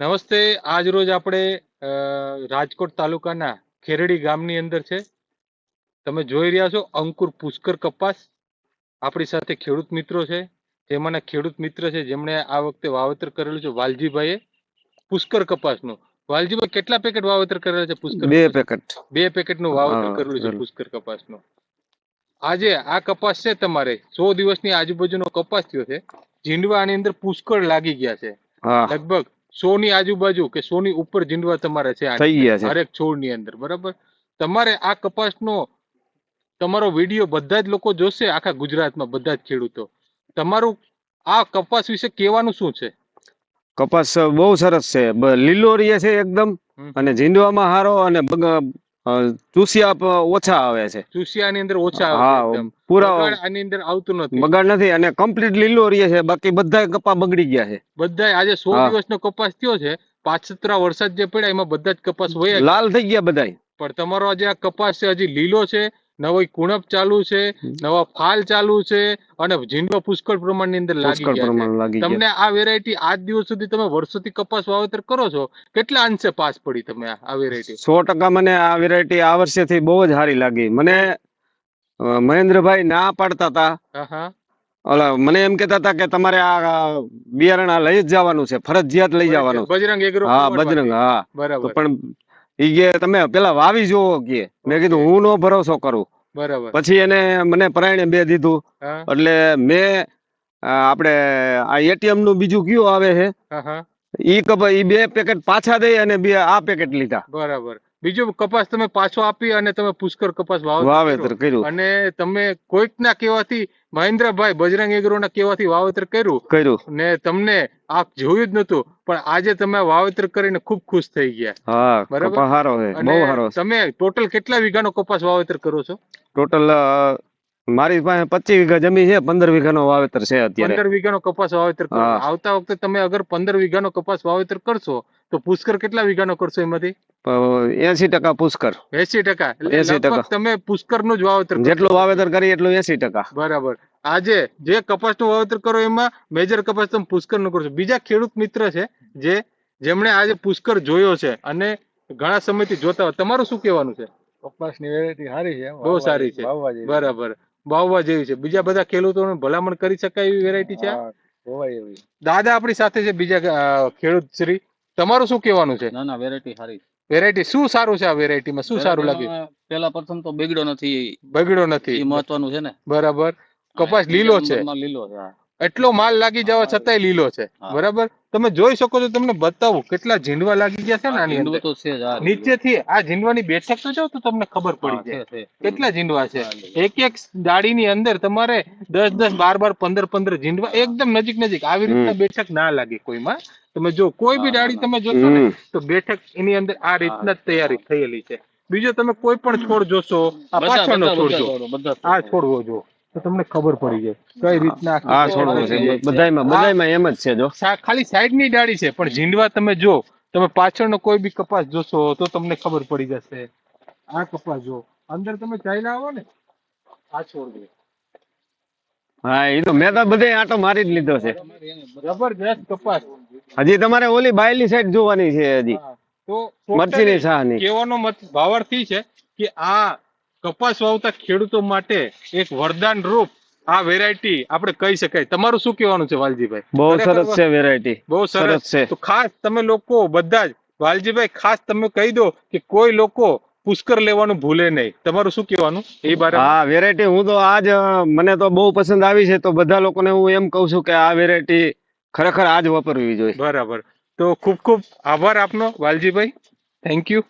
નમસ્તે. આજ રોજ આપણે રાજકોટ તાલુકાના ખેરડી ગામની અંદર છે. તમે જોઈ રહ્યા છો અંકુર પુષ્કર કપાસ. આપણી સાથે ખેડૂત મિત્રો છે. જેમાંના ખેડૂત મિત્ર છે જેમણે આ વખતે વાવેતર કરેલું છે વાલજીભાઈએ પુષ્કર કપાસનું. વાલજીભાઈ કેટલા પેકેટ વાવેતર કરેલા છે પુષ્કર બે પેકેટ. બે પેકેટનું વાવેતર કરેલું છે. પુષ્કર કપાસનું. આજે આ કપાસ છે તમારે. સો દિવસની આજુબાજુનો કપાસ થયો છે. જીંડવા આની અંદર પુષ્કળ લાગી ગયા છે. લગભગ સો ની આજુબાજુ કે સો ની ઉપર જીંડવા તમારે છે આની થઈ ગયા છે. હરેક છોડની અંદર બરાબર? તમારે આ કપાસનો તમારો વીડિયો બધા જ લોકો જોશે આખા ગુજરાતમાં બધા જ ખેડૂતો. તમારું આ કપાસ વિશે કહેવાનું શું છે? કપાસ બહુ સરસ છે. લીલો રહે છે એકદમ અને જીંડવામાં હારો અને ચૂસિયા ઓછા આવે છે. ચૂસિયાની અંદર ઓછા આવે. પૂરા આની અંદર આવતું નથી. બગાડ નથી અને કમ્પ્લીટ લીલો રહે છે. બાકી બધા કપા બગડી ગયા છે. બધા આજે સો. દિવસનો કપાસ થયો છે. પાછતરા વરસાદ જે પડ્યા એમાં બધા જ કપાસ હોય લાલ થઈ ગયા બધા પણ તમારો આજે આ કપાસ છે હજી લીલો છે. નવી કુણપ ચાલુ છે નવા ફાલ ચાલુ છે અને ઝીંડો પુષ્કળ પ્રમાણની અંદર લાગી ગયા છે. તમને આ વેરાયટી આજ દિવસ સુધી તમે વર્ષોથી કપાસ વાવેતર કરો છો? કેટલા અંશે પાસ પડી તમે આ- વેરાયટી સો ટકા મને આ વેરાયટી આ વર્ષેથી બહુ જ સારી લાગી. મને મહેન્દ્રભાઈ ના પાડતા હતા ઓલા મને એમ કેતા હતા કે તમારે આ બિયારણ આ લઈ જ જવાનું છે ફરજિયાત લઈ જવાનું બજરંગ હા બજરંગ હા. બરાબર. પણ ઈ કે તમે પેલા વાવી જોવો કે મેં કીધું હું નો ભરોસો કરું. બરાબર. પછી એને મને પરાયણે બે દીધું. એટલે મેં આપણે આ એટીએમનું બીજું કયું આવે છે? ઈ કપ ઈ બે પેકેટ પાછા દઈ અને બે આ પેકેટ લીધા. બરાબર. બીજો કપાસ તમે પાછો આપી અને તમે પુષ્કર કપાસ વાવેતર કર્યું. અને તમે કોઈકના કહેવાથી મહેન્દ્રભાઈ બજરંગ એગ્રોના કહેવાથી વાવેતર કર્યું. કર્યું. ને તમને આ જોયું જ નતું પણ આજે તમે વાવેતર કરીને ખૂબ ખુશ થઈ ગયા. બરાબર. હારો તમે ટોટલ કેટલા વીઘાનો કપાસ વાવેતર કરો છો? ટોટલ મારી પાસે પચીસ વીઘા જમીન છે પંદર વીઘાનો વાવેતર છે અત્યારે. પંદર વીઘાનો કપાસ વાવેતર કરો. આવતા વખતે તમે અગર પંદર વીઘાનો કપાસ વાવેતર કરશો તો પુષ્કર કેટલા વીઘાનો કરશો એમાંથી? એસી ટકા પુષ્કર. એસી ટકા. એસી ટકા. તમે પુષ્કરનું જ વાવેતર જેટલું વાવેતર કરી એટલું એસી ટકા. બરાબર. આજે જે કપાસનું વાવેતર કરો એમાં મેજર કપાસ તમે પુષ્કરનું કરશો. બીજા ખેડૂત મિત્ર છે જે જેમણે આજે પુષ્કર જોયો છે અને ઘણા સમયથી જોતા હોય. તમારું શું કહેવાનું છે? કપાસની વેરાયટી સારી છે બહુ સારી છે. બરાબર. વાવવા જેવી છે. બીજા બધા ખેડૂતોને ભલામણ કરી શકાય એવી વેરાયટી છે આ? હા, એવી. દાદા આપણી સાથે છે બીજા અ, ખેડૂત શ્રી. તમારું શું કહેવાનું છે? ના ના વેરાયટી સારી વેરાયટી શું સારું છે આ વેરાયટીમાં શું સારું લાગ્યું? પેલા પ્રથમ તો બગડ્યો નથી. બગડ્યો એ નથી મહત્વનું છે ને. બરાબર. કપાસ લીલો છે. લીલો છે હા. એટલો માલ લાગી જવા છતાંય લીલો છે. બરાબર? તમે જોઈ શકો છો તમને બતાવું કેટલા ઝીંડવા લાગી ગયા છે ને આની અંદર. જ. નીચેથી આ ઝીંડવાની બેઠક તો જાઓ તો તમને ખબર પડી જાય. કેટલા ઝીંડવા છે? એક એક ડાળીની અંદર તમારે દસ દસ બાર બાર પંદર પંદર ઝીંડવા એકદમ નજીક નજીક. આવી રીતના બેઠક ના લાગે કોઈમાં. તમે જો કોઈ બી દાડી ડાળી તમે જોશો ને તો બેઠક એની અંદર આ રીતના જ તૈયારી થયેલી છે. બીજો તમે કોઈ પણ છોડ જોશો આ પાછળનો છોડ જો. આ છોડો. છોડવો જો. તો તમને ખબર પડી જાય કઈ રીતના આ છોડવું છે. બધાયમાં બધાયમાં એમ જ છે જો. ખાલી સાઈડની ડાળી છે પણ ઝીંડવા તમે જો તમે પાછળનો કોઈ બી કપાસ જોશો તો તમને ખબર પડી જશે. આ કપાસ જો અંદર તમે ચાલ્યા આવો ને આ છોડ જો. હા એ તો મેં તો બધે આટો મારી જ લીધો છે. જબરજસ્ત કપાસ. હજી તમારે ઓલી બાયલી સાઈડ જોવાની છે હજી. તો મરચીની શાહની કેવાનો મત ભાવાર્થ છે કે આ કપાસ વાવતા ખેડૂતો માટે એક વરદાન રૂપ આ વેરાયટી આપણે કહી શકાય. તમારું શું કહેવાનું છે વાલજીભાઈ? બહુ સરસ છે વેરાયટી બહુ સરસ. છે. તો ખાસ તમે લોકો બધા જ વાલજીભાઈ ખાસ તમે કહી દો કે કોઈ લોકો પુષ્કર લેવાનું ભૂલે નહીં. તમારું શું કહેવાનું એ બારે? હા વેરાયટી હું તો આજ મને તો બહુ પસંદ આવી છે તો બધા લોકોને હું એમ કહું છું કે આ વેરાયટી ખરેખર આજ વાપરવી જોઈએ. બરાબર. તો ખૂબ ખૂબ આભાર આપનો વાલજીભાઈ. Thank you